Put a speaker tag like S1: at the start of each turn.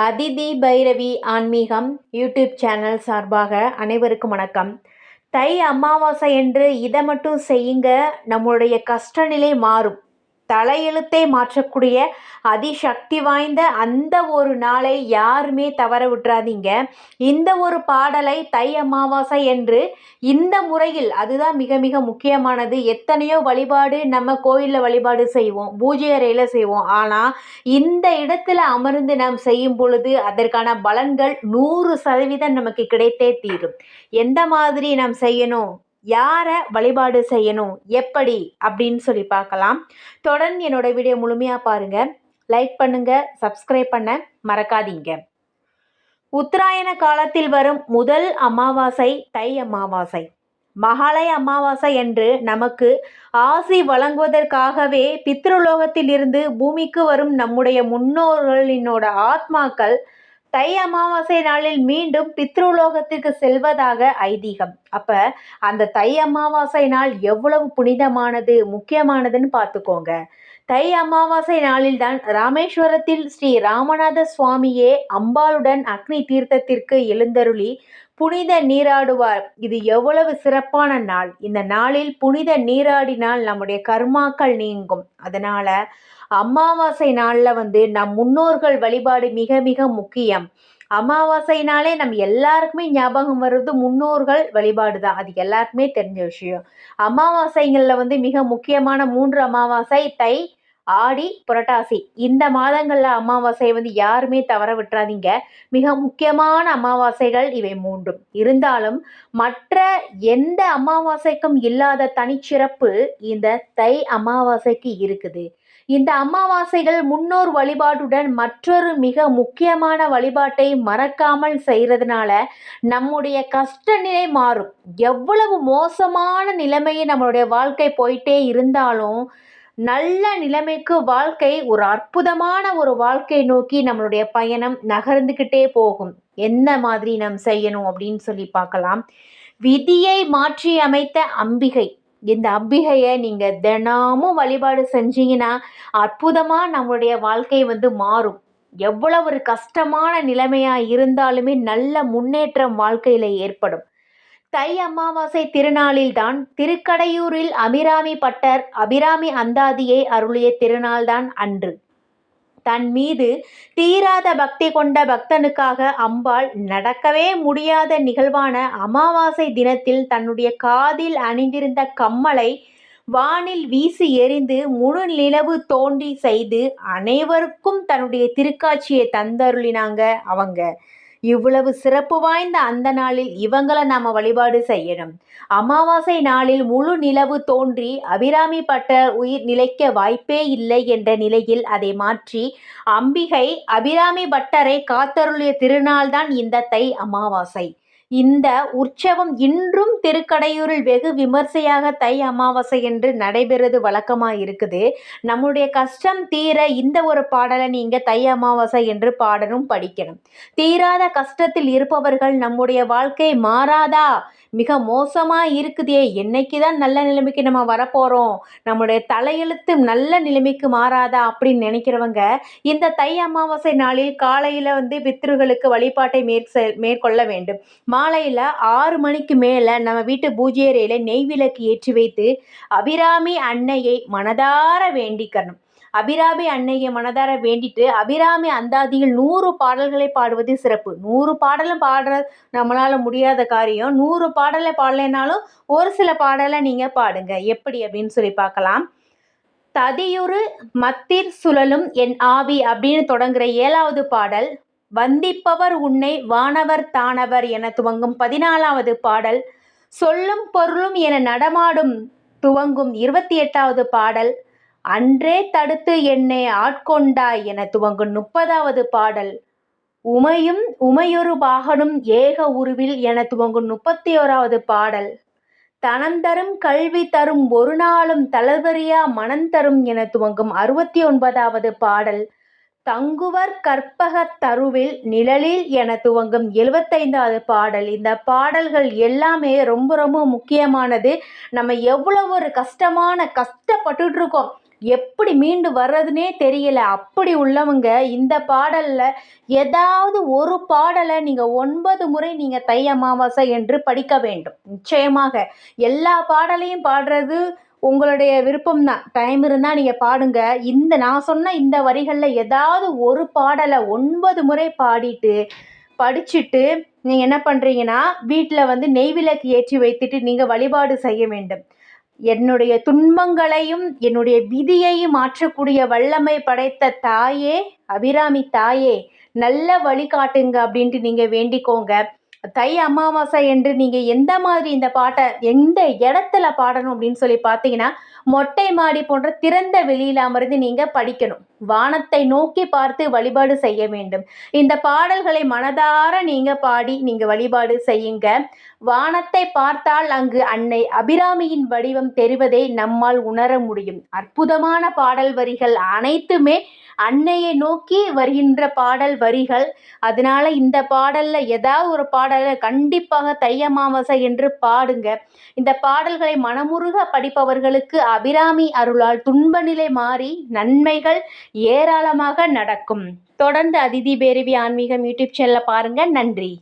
S1: அதிதி பைரவி ஆன்மீகம் YouTube channel சார்பாக அனைவருக்கும் வணக்கம். தை அமாவாசை என்று இதை மட்டும் செய்யுங்க நம்மளுடைய கஷ்டநிலை மாறும். தலையெழுத்தை மாற்றக்கூடிய அதிசக்தி வாய்ந்த அந்த ஒரு நாளை யாருமே தவற விட்டுறாதீங்க. இந்த ஒரு பாடலை தை அமாவாசை என்று இந்த முறையில் அதுதான் மிக மிக முக்கியமானது. எத்தனையோ வழிபாடு நம்ம கோயிலில் வழிபாடு செய்வோம் பூஜை அறையில் செய்வோம். ஆனால் இந்த இடத்துல அமர்ந்து நாம் செய்யும் பொழுது அதற்கான பலன்கள் நூறு சதவீதம் நமக்கு கிடைத்தே தீரும். எந்த மாதிரி நாம் செய்யணும்? யாரை வழிபாடு செய்யணும்? எப்படி? அப்படின்னு சொல்லி பார்க்கலாம். தொடர்ந்து என்னோட வீடியோ முழுமையாக பாருங்கள் லைக் பண்ணுங்கள் சப்ஸ்கிரைப் பண்ண மறக்காதீங்க. உத்தராயண காலத்தில் வரும் முதல் அமாவாசை தை அமாவாசை. மகாலய அமாவாசை என்று நமக்கு ஆசி வழங்குவதற்காகவே பித்ருலோகத்தில் இருந்து பூமிக்கு வரும் நம்முடைய முன்னோர்களினோட ஆத்மாக்கள் தை அமாவாசை நாளில் மீண்டும் பித்ருலோகத்திற்கு செல்வதாக ஐதீகம். அப்போ அந்த தை அமாவாசை நாள் எவ்வளவு புனிதமானது முக்கியமானதுன்னு பார்த்துக்கோங்க. தை அமாவாசை நாளில்தான் ராமேஸ்வரத்தில் ஸ்ரீ ராமநாத சுவாமியே அம்பாளுடன் அக்னி தீர்த்தத்திற்கு எழுந்தருளி புனித நீராடுவார். இது எவ்வளவு சிறப்பான நாள். இந்த நாளில் புனித நீராடினால் நம்முடைய கர்மாக்கள் நீங்கும். அதனால அமாவாசை நாளில் வந்து நம் முன்னோர்கள் வழிபாடு மிக மிக முக்கியம். அமாவாசைனாலே நம்ம எல்லாருக்குமே ஞாபகம் வர்றது முன்னோர்கள் வழிபாடு தான் அது எல்லாருக்குமே தெரிஞ்ச விஷயம். அமாவாசைங்களில் வந்து மிக முக்கியமான மூன்று அமாவாசை தை ஆடி புரட்டாசி. இந்த மாதங்களில் அமாவாசையை வந்து யாருமே தவற விட்டுறாதீங்க. மிக முக்கியமான அமாவாசைகள் இவை மூன்றும். இருந்தாலும் மற்ற எந்த அமாவாசைக்கும் இல்லாத தனிச்சிறப்பு இந்த தை அமாவாசைக்கு இருக்குது. இந்த அமாவாசைகள் முன்னோர் வழிபாட்டுடன் மற்றொரு மிக முக்கியமான வழிபாட்டை மறக்காமல் செய்கிறதுனால நம்முடைய கஷ்ட நிலை மாறும். எவ்வளவு மோசமான நிலைமையை நம்மளுடைய வாழ்க்கை போயிட்டே இருந்தாலும் நல்ல நிலைமைக்கு வாழ்க்கை ஒரு அற்புதமான ஒரு வாழ்க்கை நோக்கி நம்மளுடைய பயணம் நகர்ந்துக்கிட்டே போகும். என்ன மாதிரி நாம் செய்யணும் அப்படின்னு சொல்லி பார்க்கலாம். விதியை மாற்றி அமைத்த அம்பிகை. இந்த அம்பிகையை நீங்கள் தினமும் வழிபாடு செஞ்சீங்கன்னா அற்புதமாக நம்மளுடைய வாழ்க்கை வந்து மாறும். எவ்வளவு ஒரு கஷ்டமான நிலைமையாக இருந்தாலுமே நல்ல முன்னேற்றம் வாழ்க்கையில் ஏற்படும். தை அமாவாசை திருநாளில்தான் திருக்கடையூரில் அபிராமி பட்டர் அபிராமி அந்தாதியை அருளிய திருநாள்தான் அன்று. தன் மீது தீராத பக்தி கொண்ட பக்தனுக்காக அம்பாள் நடக்கவே முடியாத நிகழ்வான அமாவாசை தினத்தில் தன்னுடைய காதில் அணிந்திருந்த கம்மலை வானில் வீசி எறிந்து முழு நிலவு தோண்டி செய்து அனைவருக்கும் தன்னுடைய திருக்காட்சியை தந்தருளினாங்க அவங்க. இவ்வளவு சிறப்பு வாய்ந்த அந்த நாளில் இவங்களை நாம் வழிபாடு செய்யணும். அமாவாசை நாளில் முழு நிலவு தோன்றி அபிராமி பட்டர் உயிர் நிலைக்க வாய்ப்பே இல்லை என்ற நிலையில் அதை மாற்றி அம்பிகை அபிராமி பட்டரை காத்தருளிய திருநாள்தான் இந்த தை அமாவாசை. இந்த உற்சவம் இன்றும் திருக்கடையூரில் வெகு விமர்சையாக தை அமாவாசை என்று நடைபெறுவது வழக்கமாக இருக்குது. நம்முடைய கஷ்டம் தீர இந்த ஒரு பாடலை நீங்கள் தை அமாவாசை என்று பாடணும் படிக்கணும். தீராத கஷ்டத்தில் இருப்பவர்கள் நம்முடைய வாழ்க்கை மாறாதா? மிக மோசமாக இருக்குதே என்னைக்கு தான் நல்ல நிலைமைக்கு நம்ம வரப்போகிறோம் நம்முடைய தலையெழுத்து நல்ல நிலைமைக்கு மாறாதா அப்படின்னு நினைக்கிறவங்க இந்த தை அமாவாசை நாளில் காலையில் வந்து பித்ருகளுக்கு வழிபாட்டை மேற்செ மேற்கொள்ள வேண்டும். மாலையில் ஆறு மணிக்கு மேலே நம்ம வீட்டு பூஜை அறையில் நெய் விளக்கு ஏற்றி வைத்து அபிராமி அன்னையை மனதார வேண்டிக்கணும். அபிராமி அன்னையை மனதார வேண்டிட்டு அபிராமி அந்தாதியில் நூறு பாடல்களை பாடுவது சிறப்பு. நூறு பாடலும் பாடுற நம்மளால் முடியாத காரியம். நூறு பாடலை பாடலைனாலும் ஒரு சில பாடலை நீங்கள் பாடுங்க. எப்படி அப்படின்னு சொல்லி பார்க்கலாம். ததியுறு மத்திர் சுழலும் என் ஆவி அப்படின்னு தொடங்குற ஏழாவது பாடல் வந்திப்பவர் உன்னை வானவர் தானவர் என துவங்கும் பதினாலாவது பாடல் சொல்லும் பொருளும் என நடமாடும் துவங்கும் இருபத்தி எட்டாவது பாடல் அன்றே தடுத்து என்னை ஆட்கொண்டாய் என துவங்கும் முப்பதாவது பாடல். உமையும் உமையொரு பாகனும் ஏக உருவில் என துவங்கும் முப்பத்தி ஓராவது பாடல். தனம் தரும் கல்வி தரும் ஒரு நாளும் தளர்வறியா மனம் தரும் என துவங்கும் அறுபத்தி ஒன்பதாவது பாடல். தங்குவர் கற்பக தருவில் நிழலில் என துவங்கும் எழுபத்தைந்தாவது பாடல். இந்த பாடல்கள் எல்லாமே ரொம்ப ரொம்ப முக்கியமானது. நம்ம எவ்வளோ ஒரு கஷ்டமான கஷ்டப்பட்டுட்டு இருக்கோம். எப்படி மீண்டு வர்றதுனே தெரியல. அப்படி உள்ளவங்க இந்த பாடலில் ஏதாவது ஒரு பாடலை நீங்கள் ஒன்பது முறை நீங்கள் தை அமாவாசை என்று படிக்க வேண்டும். நிச்சயமாக எல்லா பாடலையும் பாடுறது உங்களுடைய விருப்பம் தான் டைம் இருந்தால் நீங்கள் பாடுங்க. இந்த நான் சொன்ன இந்த வரிகளில் ஏதாவது ஒரு பாடலை ஒன்பது முறை பாடிட்டு படிச்சுட்டு நீங்கள் என்ன பண்ணுறீங்கன்னா வீட்டில் வந்து நெய் விளக்கு ஏற்றி வைத்துட்டு நீங்கள் வழிபாடு செய்ய வேண்டும். என்னுடைய துன்பங்களையும் என்னுடைய விதியையும் மாற்றக்கூடிய வல்லமை படைத்த தாயே அபிராமி தாயே நல்ல வழிகாட்டுங்க அப்படின்ட்டு நீங்கள் வேண்டிக்கோங்க. தை அமாவாசை என்று நீங்கள் எந்த மாதிரி இந்த பாட்டை எந்த இடத்துல பாடணும் அப்படின்னு சொல்லி பார்த்தீங்கன்னா மொட்டை மாடி போன்ற திறந்த வெளியில் அமர்ந்து நீங்கள் படிக்கணும். வானத்தை நோக்கி பார்த்து வழிபாடு செய்ய வேண்டும். இந்த பாடல்களை மனதார நீங்கள் பாடி நீங்கள் வழிபாடு செய்யுங்க. வானத்தை பார்த்தால் அங்கு அன்னை அபிராமியின் வடிவம் தெரிவதை நம்மால் உணர முடியும். அற்புதமான பாடல் வரிகள் அனைத்துமே அன்னையை நோக்கி வருகின்ற பாடல் வரிகள். அதனால இந்த பாடல்ல ஏதாவது ஒரு பாடல் கண்டிப்பாக தை அமாவாசை என்று பாடுங்க. இந்த பாடல்களை மனமுருக படிப்பவர்களுக்கு அபிராமி அருளால் துன்ப நிலை மாறி நன்மைகள் ஏராளமாக நடக்கும். தொடர்ந்து அதிதி பேரவி ஆன்மீகம் யூடியூப் சேனலை பாருங்கள் நன்றி.